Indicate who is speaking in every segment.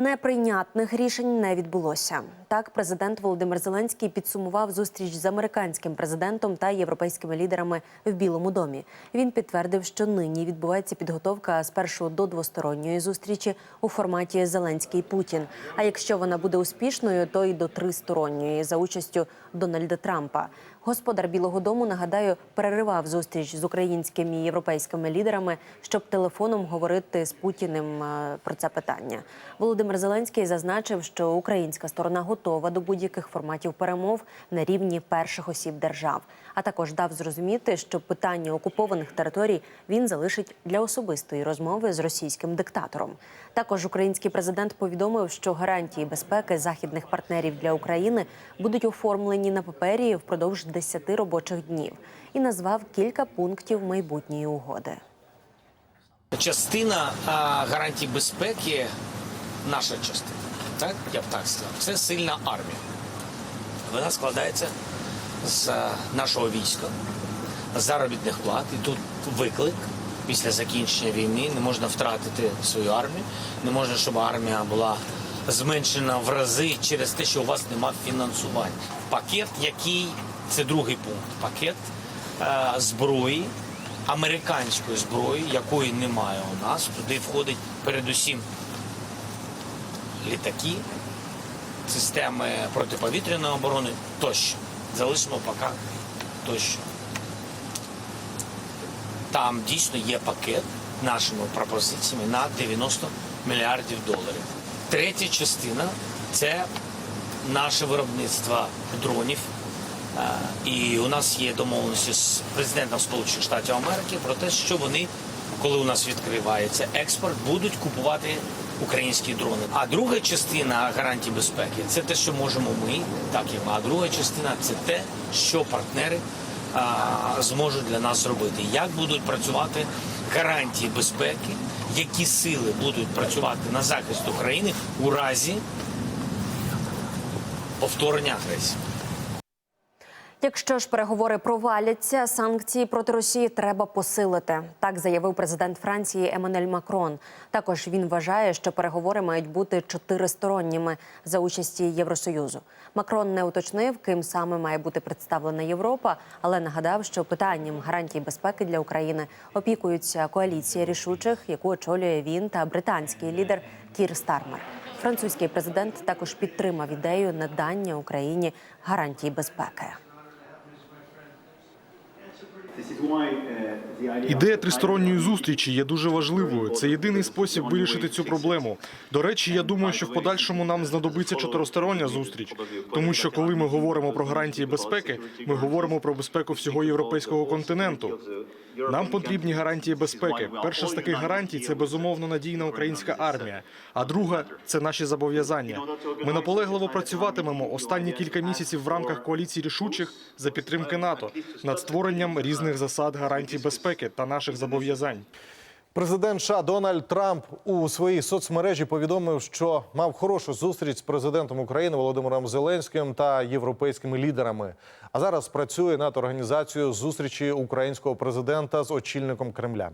Speaker 1: Неприйнятних рішень не відбулося. Так, президент Володимир Зеленський підсумував зустріч з американським президентом та європейськими лідерами в Білому домі. Він підтвердив, що нині відбувається підготовка спершу до двосторонньої зустрічі у форматі Зеленський Путін. А якщо вона буде успішною, то й до тристоронньої за участю Дональда Трампа. Господар Білого Дому нагадаю переривав зустріч з українськими і європейськими лідерами, щоб телефоном говорити з Путіним е, про це питання. Володимир Зеленський зазначив, що українська сторона готова до будь-яких форматів перемов на рівні перших осіб держав. А також дав зрозуміти, що питання окупованих територій він залишить для особистої розмови з російським диктатором. Також український президент повідомив, що гарантії безпеки західних партнерів для України будуть оформлені на папері впродовж 10 робочих днів і назвав кілька пунктів майбутньої угоди.
Speaker 2: Частина а, гарантій безпеки, наша частина, так я б так сказав, це сильна армія. Вона складається з нашого війська, заробітних плат. І тут виклик після закінчення війни. Не можна втратити свою армію, не можна, щоб армія була зменшена в рази через те, що у вас немає фінансування. Пакет, який це другий пункт, пакет е, зброї американської зброї, якої немає у нас. Туди входить передусім літаки, системи протиповітряної оборони тощо. Залишимо поки тощо. Там дійсно є пакет нашими пропозиціями на 90 мільярдів доларів. Третя частина це наше виробництво дронів. Е, І у нас є домовленості з президентом Сполучених Штатів Америки про те, що вони, коли у нас відкривається експорт, будуть купувати українські дрони. А друга частина гарантій безпеки це те, що можемо ми, так і ми. А друга частина це те, що партнери а, зможуть для нас зробити. Як будуть працювати гарантії безпеки, які сили будуть працювати на захист України у разі повторення агресії.
Speaker 1: Якщо ж переговори проваляться, санкції проти Росії треба посилити. Так заявив президент Франції Еммануель Макрон. Також він вважає, що переговори мають бути чотиристоронніми за участі Євросоюзу. Макрон не уточнив, ким саме має бути представлена Європа, але нагадав, що питанням гарантій безпеки для України опікуються коаліція рішучих, яку очолює він та британський лідер Кір Стармер. Французький президент також підтримав ідею надання Україні гарантій безпеки.
Speaker 3: Ідея тристоронньої зустрічі є дуже важливою. Це єдиний спосіб вирішити цю проблему. До речі, я думаю, що в подальшому нам знадобиться чотиристороння зустріч, тому що коли ми говоримо про гарантії безпеки, ми говоримо про безпеку всього європейського континенту. Нам потрібні гарантії безпеки. Перша з таких гарантій це безумовно надійна українська армія. А друга це наші зобов'язання. Ми наполегливо працюватимемо останні кілька місяців в рамках коаліції рішучих за підтримки НАТО над створенням різних засад гарантій безпеки та наших зобов'язань.
Speaker 4: Президент США Дональд Трамп у своїй соцмережі повідомив, що мав хорошу зустріч з президентом України Володимиром Зеленським та європейськими лідерами. А зараз працює над організацією зустрічі українського президента з очільником Кремля.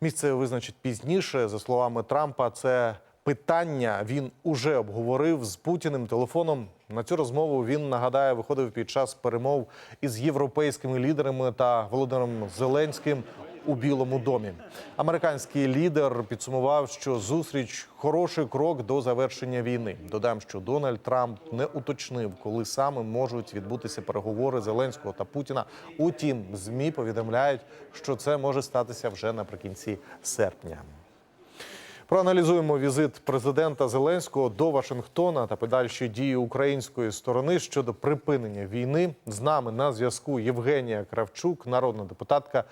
Speaker 4: Місце визначить пізніше. За словами Трампа, це питання він уже обговорив з Путіним телефоном. На цю розмову він нагадає, виходив під час перемов із європейськими лідерами та Володимиром Зеленським у Білому домі. Американський лідер підсумував, що зустріч хороший крок до завершення війни. Додам, що Дональд Трамп не уточнив, коли саме можуть відбутися переговори Зеленського та Путіна. Утім, змі повідомляють, що це може статися вже наприкінці серпня. Проаналізуємо візит президента Зеленського до Вашингтона та подальші дії української сторони щодо припинення війни. З нами на зв'язку Євгенія Кравчук, народна депутатка,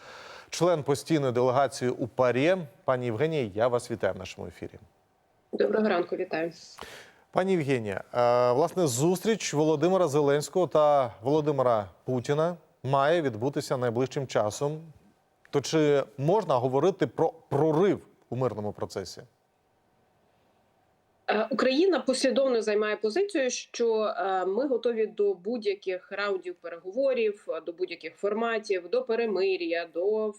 Speaker 4: член постійної делегації у ПАРЄ. Пані Євгенія, я вас вітаю в нашому ефірі.
Speaker 5: Доброго ранку, вітаю.
Speaker 4: Пані Євгенія, е, власне, зустріч Володимира Зеленського та Володимира Путіна має відбутися найближчим часом. То чи можна говорити про прорив у мирному процесі?
Speaker 5: Е, Україна послідовно займає позицію, що е, ми готові до будь-яких раундів переговорів, е, до будь-яких форматів, до перемир'я, до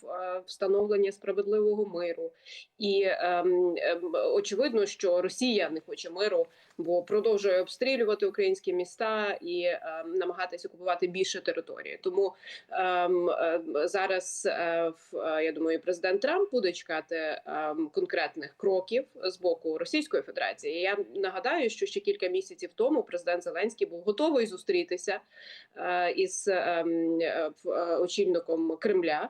Speaker 5: встановлення справедливого миру. І ем, ем, очевидно, що Росія не хоче миру, бо продовжує обстрілювати українські міста і ем, намагатися окупувати більше території. Тому зараз е, я думаю, президент Трамп буде чекати конкретних кроків з боку Російської Федерації. Я нагадаю, що ще кілька місяців тому президент Зеленський був готовий зустрітися е, із ем, е, е, очільником Кремля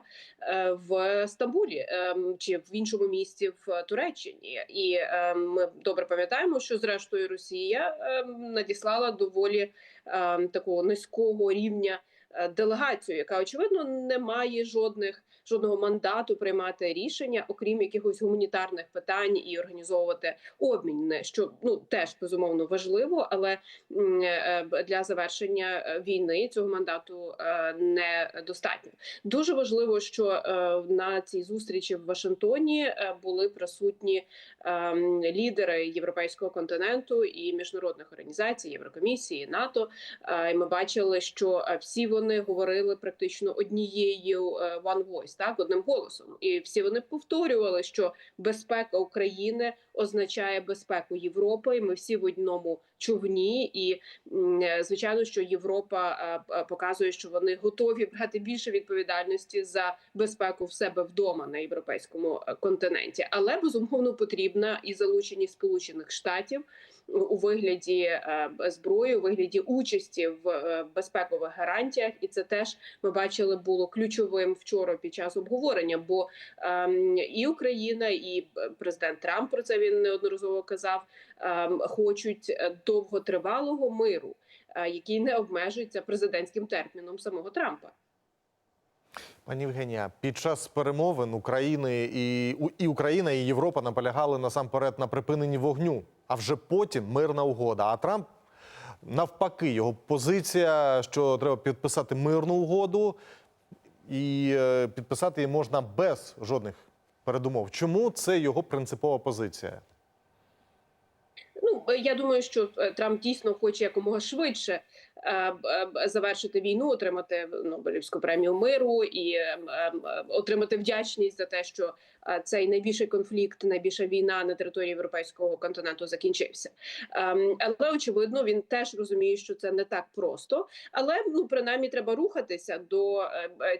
Speaker 5: в Стамбулі ем, чи в іншому місті в Туреччині. І ем, ми добре пам'ятаємо, що зрештою Росія надіслала доволі такого низького рівня делегацію, яка очевидно не має жодних жодного мандату приймати рішення, окрім якихось гуманітарних питань і організовувати обмін, що ну теж безумовно важливо, але е, б- для завершення е, війни цього мандату е, недостатньо. Дуже важливо, що е, на цій зустрічі в Вашингтоні е, були присутні лідери європейського континенту і міжнародних організацій, Єврокомісії, НАТО. Е, І ми бачили, що е, всі вони говорили практично однією е, one voice, так одним голосом, і всі вони повторювали, що безпека України означає безпеку Європи. і Ми всі в одному човні, і е, звичайно, що Європа е, показує, що вони готові брати більше відповідальності за безпеку в себе вдома на європейському континенті, але безумовно потрібна і залученість Сполучених Штатів у вигляді е, зброї, у вигляді участі в е, безпекових гарантіях, і це теж ми бачили було ключовим вчора під час обговорення. Бо ем, і Україна, і е, президент Трамп про це він неодноразово казав. ем, хочуть довготривалого миру, який не обмежується президентським терміном самого Трампа.
Speaker 4: Пані Євгенія, під час перемовин України і, і Україна і Європа наполягали насамперед на припиненні вогню, а вже потім мирна угода. А Трамп навпаки, його позиція, що треба підписати мирну угоду, і е, підписати її можна без жодних передумов. Чому це його принципова позиція?
Speaker 5: Ну е, я думаю, що е, Трамп дійсно хоче якомога швидше е, завершити війну, отримати Нобелівську премію миру і отримати вдячність за те, що цей найбільший конфлікт, найбільша війна на території європейського континенту закінчився. Ем, Але очевидно, він теж розуміє, що це не так просто. Але ну принаймні треба рухатися до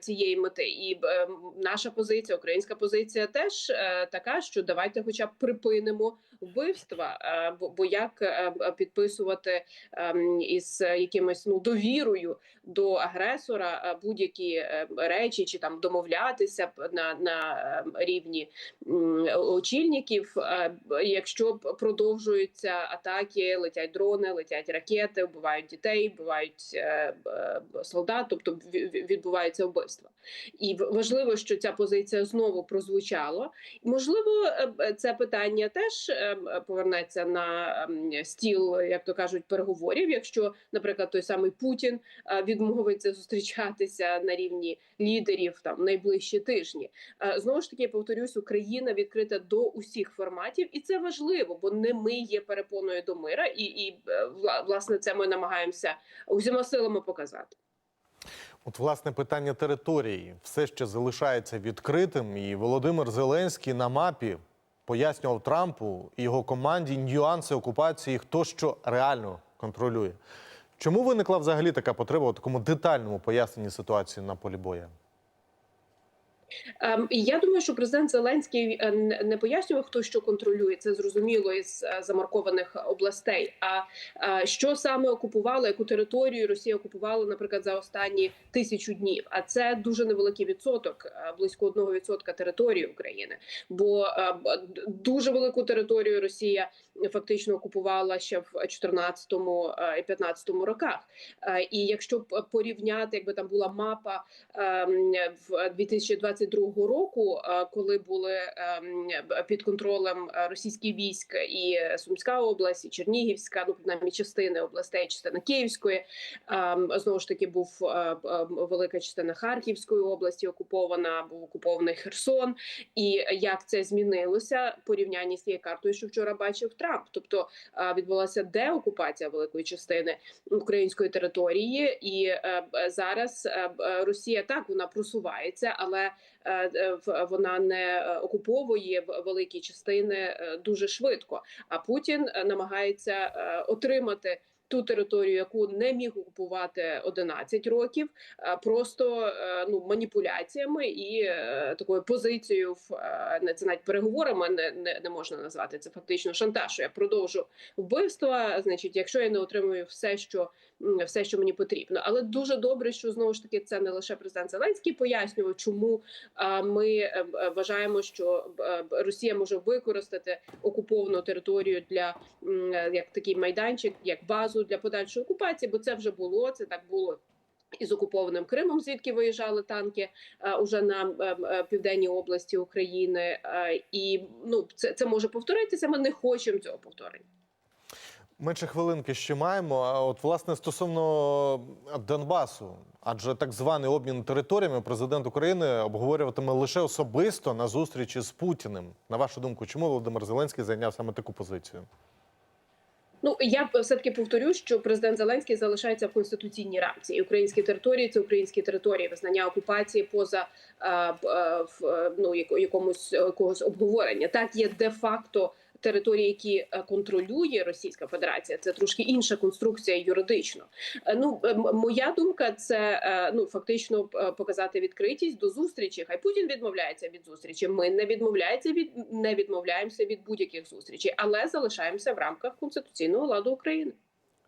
Speaker 5: цієї мети. І е, наша позиція, українська позиція, теж така, що давайте, хоча б припинимо вбивства. Бо, як е, е, підписувати ем, із якимось ну довірою до агресора е, будь-які е, речі, чи там домовлятися на, на рівні очільників, якщо продовжуються атаки, летять дрони, летять ракети, вбивають дітей, вбивають солдат, тобто ві- ві- відбуваються вбивства. І важливо, що ця позиція знову прозвучала. Можливо, це питання теж повернеться на стіл, як то кажуть, переговорів. Якщо, наприклад, той самий Путін відмовиться зустрічатися на рівні лідерів там в найближчі тижні. Знову ж таки, повторюсь, Україна відкрита до усіх форматів, і це важливо, бо не ми є перепоною до мира, і, і е, власне це ми намагаємося усіма силами показати.
Speaker 4: От, власне, питання території все ще залишається відкритим, і Володимир Зеленський на мапі пояснював Трампу і його команді нюанси окупації, хто що реально контролює. Чому виникла взагалі така потреба у такому детальному поясненні ситуації на полі бою?
Speaker 5: Ем, я думаю, що президент Зеленський е, не пояснював, хто що контролює. Це зрозуміло із е, замаркованих областей. А е, що саме окупувало, яку територію Росія окупувала, наприклад, за останні тисячу днів. А це дуже невеликий відсоток, близько одного відсотка території України. Бо дуже велику територію Росія фактично окупувала ще в 14-му е, і 15-му роках. І якщо порівняти, якби там була мапа ем, в 2022 22-го року, е, коли були ем, під контролем е, російські військ і Сумська область, і Чернігівська, ну принаймні частини областей, частина Київської. Ем, Знову ж таки, був е, е, велика частина Харківської області окупована, був окупований Херсон. І як це змінилося порівнянні з тією картою, що вчора бачив Трамп? Тобто відбулася деокупація великої частини української території, і зараз Росія так вона просувається, але вона не е, окуповує великі частини е, дуже швидко. А Путін е, намагається е, отримати. Ту територію, яку не міг окупувати 11 років, е, просто е, ну маніпуляціями і е, такою позицією в це навіть переговорами не, не, не можна назвати це фактично шантаж. Я продовжу вбивства. Значить, якщо я не отримую все, що все, що мені потрібно, але дуже добре, що знову ж таки це не лише президент Зеленський пояснював, чому ми вважаємо, що Росія може використати окуповану територію для як такий майданчик, як базу для подальшої окупації, бо це вже було. Це так було. Із окупованим Кримом, звідки виїжджали танки е, уже на е, е, південній області України, е, і ну це, це може повторитися. Ми не хочемо цього повторення.
Speaker 4: Менше хвилинки ще маємо. А от власне стосовно Донбасу, адже так званий обмін територіями президент України обговорюватиме лише особисто на зустрічі з Путіним. На вашу думку, чому Володимир Зеленський зайняв саме таку позицію?
Speaker 5: Ну я все таки повторю, що президент Зеленський залишається в конституційній рамці, і українські території це українські території, визнання окупації поза е, е, е, ну якомусь якогось обговорення. Так є де факто. Території, які е, контролює Російська Федерація, це трошки інша конструкція юридично. Е, Ну е, моя думка, це ну фактично показати відкритість до зустрічі. Хай Путін відмовляється від зустрічі. Ми не відмовляється від не відмовляємося від будь-яких зустрічей, але залишаємося в рамках конституційного ладу України.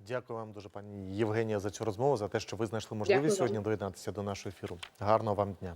Speaker 4: Дякую вам дуже, пані Євгенія, за цю розмову, за те, що ви знайшли можливість
Speaker 5: Дякую
Speaker 4: сьогодні доєднатися до нашого ефіру. Гарного вам дня.